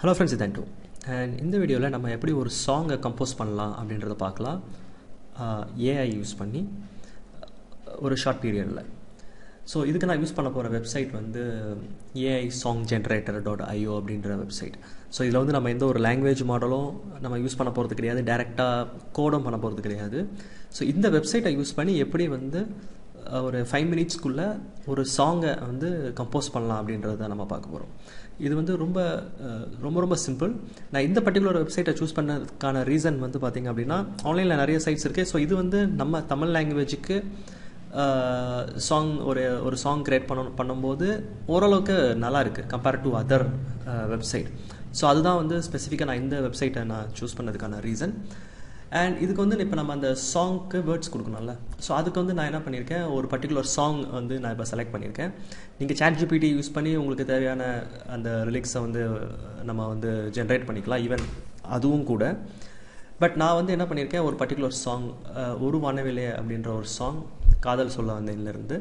Hello friends இது டூ and இந்த வீடியோவில் நம்ம எப்படி ஒரு சாங்கை கம்போஸ் பண்ணலாம் அப்படின்றத பார்க்கலாம். ஏஐ யூஸ் பண்ணி ஒரு ஷார்ட் பீரியடில் ஸோ இதுக்கு நான் யூஸ் பண்ண போகிற வெப்சைட் வந்து AI song generator dot IO அப்படின்ற வெப்சைட் ஸோ இதில் வந்து நம்ம எந்த ஒரு லாங்குவேஜ் மாடலும் நம்ம யூஸ் பண்ண போகிறது கிடையாது. டேரெக்டாக கோடும் பண்ண போகிறது கிடையாது. ஸோ இந்த வெப்சைட்டை யூஸ் பண்ணி எப்படி வந்து ஒரு ஃபைவ் மினிட்ஸ்க்குள்ளே ஒரு சாங்கை வந்து கம்போஸ் பண்ணலாம் அப்படின்றத நம்ம பார்க்க போகிறோம் இது வந்து ரொம்ப ரொம்ப ரொம்ப சிம்பிள் நான் இந்த பர்டிகுலர் வெப்சைட்டை சூஸ் பண்ணதுக்கான ரீசன் வந்து பார்த்திங்க அப்படின்னா ஆன்லைனில் நிறைய சைட்ஸ் இருக்குது ஸோ இது வந்து நம்ம தமிழ் லாங்குவேஜுக்கு சாங் ஒரு ஒரு சாங் க்ரியேட் பண்ண பண்ணும்போது ஓரளவுக்கு நல்லா இருக்குது compare to other website so அதுதான் வந்து ஸ்பெசிஃபிக்காக நான் இந்த வெப்சைட்டை நான் சூஸ் பண்ணதுக்கான ரீசன் அண்ட் இதுக்கு வந்து இப்போ நம்ம அந்த சாங்க்கு வேர்ட்ஸ் கொடுக்கணும்ல. ஸோ அதுக்கு வந்து நான் என்ன பண்ணியிருக்கேன் ஒரு பர்டிகுலர் சாங் வந்து நான் இப்போ செலக்ட் பண்ணியிருக்கேன். நீங்கள் சேட் ஜிபிடி யூஸ் பண்ணி உங்களுக்கு தேவையான அந்த ரிலிக்ஸை வந்து நம்ம வந்து ஜென்ரேட் பண்ணிக்கலாம் ஈவன் அதுவும் கூட. பட் நான் வந்து என்ன பண்ணியிருக்கேன் ஒரு பர்டிகுலர் சாங் ஒரு வானவிலே அப்படின்ற ஒரு சாங் காதல் சொல்ல வந்ததுலேருந்து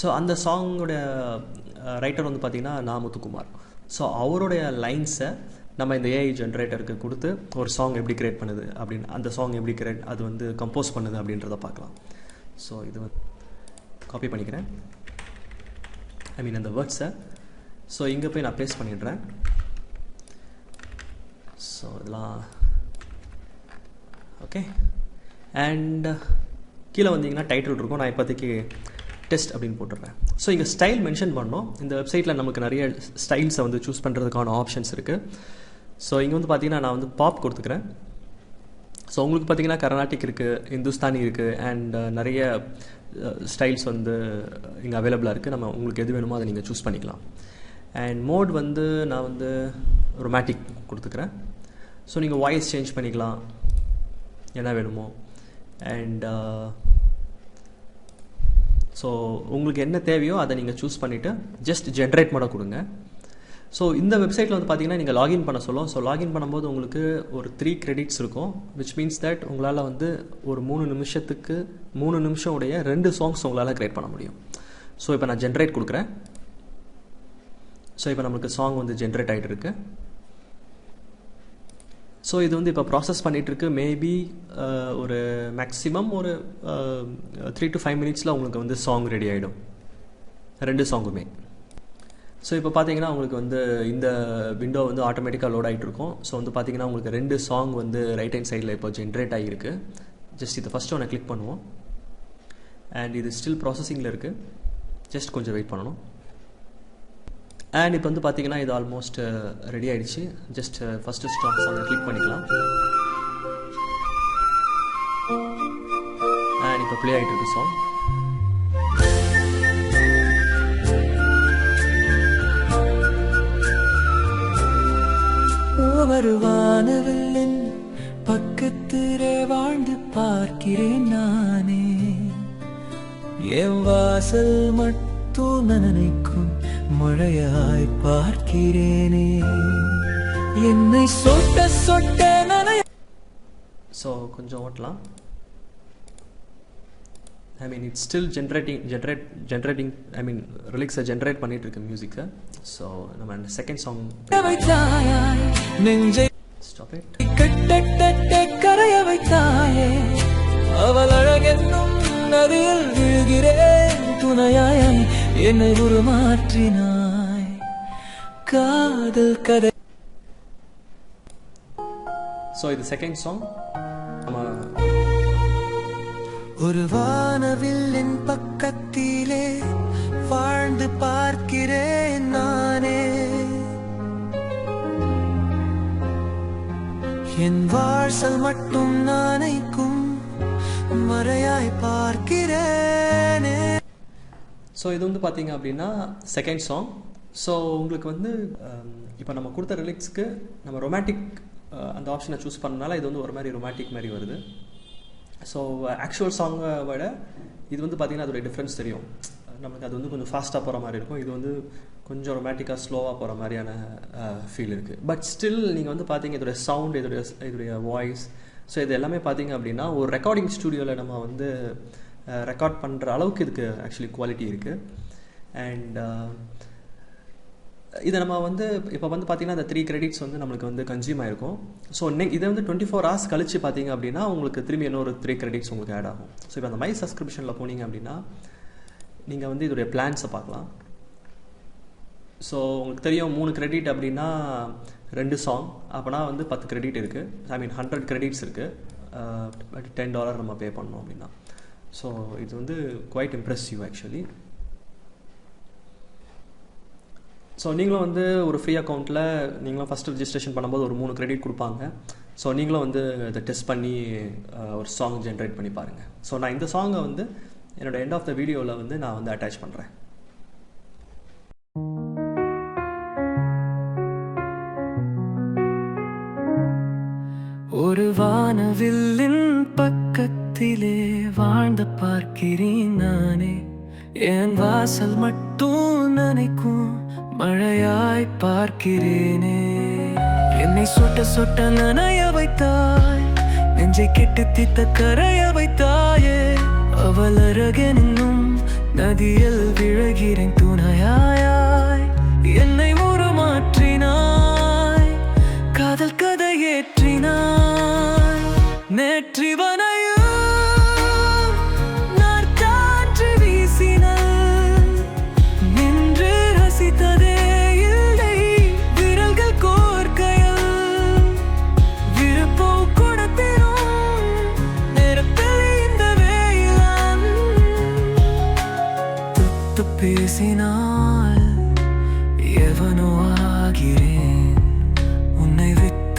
ஸோ அந்த சாங்கோட ரைட்டர் வந்து பார்த்திங்கன்னா நாமுத்துக்குமார். ஸோ அவருடைய லைன்ஸை நம்ம இந்த ஏஐ ஜென்ரேட்டருக்கு கொடுத்து ஒரு சாங் எப்படி கிரியேட் பண்ணுது அப்படின்னு அந்த சாங் எப்படி கிரியேட் அது வந்து கம்போஸ் பண்ணுது அப்படின்றத பார்க்கலாம். ஸோ இது வந்து காப்பி பண்ணிக்கிறேன். ஐ மீன் அந்த வேர்ட்ஸை ஸோ இங்கே போய் நான் பேஸ்ட் பண்ணிடுறேன். ஸோ இதெல்லாம் ஓகே அண்ட் கீழே வந்தீங்கன்னா டைட்டில் இருக்கும். நான் இப்போதைக்கு டெஸ்ட் அப்படின்னு போட்டுடுறேன். ஸோ இங்கே ஸ்டைல் மென்ஷன் பண்ணோம். இந்த வெப்சைட்டில் நமக்கு நிறைய ஸ்டைல்ஸை வந்து சூஸ் பண்ணுறதுக்கான ஆப்ஷன்ஸ் இருக்குது ஸோ இங்கே வந்து பார்த்தீங்கன்னா நான் வந்து பாப் கொடுத்துக்கிறேன். ஸோ உங்களுக்கு பார்த்தீங்கன்னா கர்நாடிக் இருக்குது இந்துஸ்தானி இருக்குது அண்ட் uh, நிறைய uh, ஸ்டைல்ஸ் வந்து இங்கே அவைலபிளாக இருக்குது நம்ம உங்களுக்கு எது வேணுமோ அதை நீங்கள் சூஸ் பண்ணிக்கலாம். அண்ட் மோட் வந்து நான் வந்து ரொமாட்டிக் கொடுத்துக்கிறேன். ஸோ நீங்கள் வாய்ஸ் சேஞ்ச் பண்ணிக்கலாம். என்ன வேணுமோ. அண்ட் ஸோ uh, உங்களுக்கு என்ன தேவையோ அதை நீங்கள் சூஸ் பண்ணிவிட்டு ஜஸ்ட் ஜென்ரேட் மட்டும் கொடுங்க. ஸோ இந்த வெப்சைட்டில் வந்து பார்த்தீங்கன்னா நீங்கள் லாகின் பண்ண சொல்லும். ஸோ லாகின் பண்ணும்போது உங்களுக்கு ஒரு த்ரீ கிரெடிட்ஸ் இருக்கும். விச் மீன்ஸ் தட் உங்களால் வந்து ஒரு மூணு நிமிஷத்துக்கு மூணு நிமிஷம் உடைய ரெண்டு சாங்ஸ் உங்களால் க்ரியேட் பண்ண முடியும். ஸோ இப்போ நான் ஜென்ரேட் கொடுக்குறேன். ஸோ இப்போ நம்மளுக்கு சாங் வந்து ஜென்ரேட் ஆகிட்டு இருக்கு. ஸோ இது வந்து இப்போ ப்ராசஸ் பண்ணிகிட்ருக்கு மேபி ஒரு மேக்ஸிமம் ஒரு த்ரீ டு ஃபைவ் மினிட்ஸில் உங்களுக்கு வந்து சாங் ரெடி ஆகிடும் ரெண்டு சாங்குமே ஸோ இப்போ பார்த்தீங்கன்னா உங்களுக்கு வந்து இந்த விண்டோ வந்து ஆட்டோமேட்டிக்காக லோட் ஆகிட்டு இருக்கும் ஸோ வந்து பார்த்தீங்கன்னா உங்களுக்கு ரெண்டு சாங் வந்து ரைட் ஹேண்ட் சைடில் இப்போ ஜென்ரேட் ஆகியிருக்கு ஜஸ்ட் இதை ஃபஸ்ட்டு ஒன்று கிளிக் பண்ணுவோம். அண்ட் இது ஸ்டில் ப்ராசஸிங்கில் இருக்குது ஜஸ்ட் கொஞ்சம் வெயிட் பண்ணணும். அண்ட் இப்போ வந்து பார்த்தீங்கன்னா இது ஆல்மோஸ்ட் ரெடி ஆகிடுச்சு just first stock song click பண்ணிக்கலாம். அண்ட் இப்போ ப்ளே ஆகிட்டு இருக்கு சாங் ஒரு வானவில்லின் பக்கத்திலே வாழ்ந்து பார்க்கிறேன் நானே. என் வாசல் மட்டும் நினைக்கும் மழையாய் பார்க்கிறேனே. என்னை சொட்ட சொட்ட நனைய ஸோ கொஞ்சம் ஓட்டலாம். I mean it's still generating generate generating I mean ரிலிக்ஸை generate பண்ணிட்டு இருக்கு மியூசிக்கை ஸோ நம்ம செகண்ட் சாங் நெஞ்சை கட்டட்ட கரைய வைத்தாயே. அவள் அழகென்னும் நதியில் விழுகிறேன் துணையாய். என்னை உருமாற்றினாய். காதல் கதை. ஸோ இது செகண்ட் சாங் ஒரு வானவில்லின் பக்கத்திலே வாழ்ந்து பார்க்கிறேன். என் வாழ்சல் மட்டும் நானைக்கும் மறையாய் பார்க்கிறேனே. ஸோ இது வந்து பார்த்தீங்க அப்படின்னா செகண்ட் சாங் ஸோ உங்களுக்கு வந்து um, இப்போ நம்ம கொடுத்த ரிலிக்ஸ்க்கு நம்ம ரொமாட்டிக் uh, அந்த ஆப்ஷனை சூஸ் பண்ணனால இது வந்து ஒரு மாதிரி ரொமாட்டிக் மாதிரி வருது. ஸோ ஆக்சுவல் சாங்கை விட இது வந்து பார்த்திங்கன்னா அதோடைய டிஃப்ரென்ஸ் தெரியும். நமக்கு அது வந்து கொஞ்சம் ஃபாஸ்ட்டாக போகிற மாதிரி இருக்கும். இது வந்து கொஞ்சம் ரொமாட்டிக்காக ஸ்லோவாக போகிற மாதிரியான ஃபீல் இருக்குது பட் ஸ்டில் நீங்கள் வந்து பார்த்தீங்க இதோடைய சவுண்ட் இதோடைய இதோடைய வாய்ஸ் ஸோ இது எல்லாமே பார்த்தீங்க அப்படின்னா ஒரு ரெக்கார்டிங் ஸ்டூடியோவில் நம்ம வந்து ரெக்கார்ட் பண்ணுற அளவுக்கு இதுக்கு ஆக்சுவலி குவாலிட்டி இருக்குது அண்ட் இதை நம்ம வந்து இப்போ வந்து பார்த்தீங்கன்னா அந்த த்ரீ கிரெடிட்ஸ் வந்து நம்மளுக்கு வந்து கன்சியூம் ஆயிருக்கும். ஸோ நெக் இதை வந்து டுவெண்ட்டி ஃபோர் ஹவர்ஸ் கழிச்சு பார்த்தீங்க அப்படின்னா உங்களுக்கு திரும்பி இன்னொரு த்ரீ கிரெடிட்ஸ் உங்களுக்கு ஆட் ஆகும். ஸோ இப்போ அந்த மை சப்ஸ்கிரிப்ஷனில் போனீங்க அப்படின்னா நீங்கள் வந்து இதோடைய பிளான்ஸை பார்க்கலாம். ஸோ உங்களுக்கு தெரியும் மூணு கிரெடிட் அப்படின்னா ரெண்டு சாங் அப்போனா வந்து பத்து கிரெடிட் இருக்குது ஐ மீன் ஹண்ட்ரட் கிரெடிட்ஸ் இருக்குது டென் டாலர் நம்ம பே பண்ணோம் அப்படின்னா. ஸோ இது வந்து குவைட் இம்ப்ரெசிவ் ஆக்சுவலி ஸோ நீங்களும் வந்து ஒரு ஃப்ரீ அக்கௌண்ட்டில் நீங்களும் ஃபஸ்ட்டு ரிஜிஸ்ட்ரேஷன் பண்ணும்போது ஒரு மூணு கிரெடிட் கொடுப்பாங்க. ஸோ நீங்களும் வந்து இதை டெஸ்ட் பண்ணி ஒரு சாங் ஜென்ரேட் பண்ணி பாருங்கள் ஸோ நான் இந்த சாங்கை வந்து என்னோட எண்ட் ஆஃப் த வீடியோவில் வந்து நான் வந்து அட்டாச் பண்ணுறேன் ஒரு வானவில்லின் பக்கத்திலே வாழ்ந்து பார்க்கிறேன் நானே. என் வாசல் மட்டும் நினைக்கும் மழையாய் பார்க்கிறேனே. என்னை சொட்ட சொட்ட நனைய வைத்தாய். நெஞ்சை கெட்டு தித்த கரைய வைத்தாய். அவள் நதியில் விழகிற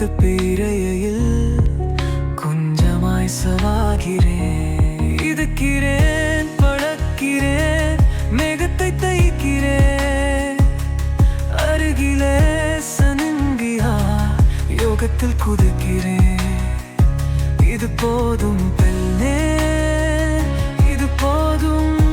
விட்டு பிறையில் கொஞ்சமாய் சவாகிறேன். இதுக்கிறேன் பழக்கிறேன் மேகத்தை தைக்கிறேன். அருகிலே சனங்கியா யோகத்தில் குதிக்கிறேன். இது போதும் பெண்ணே இது போதும்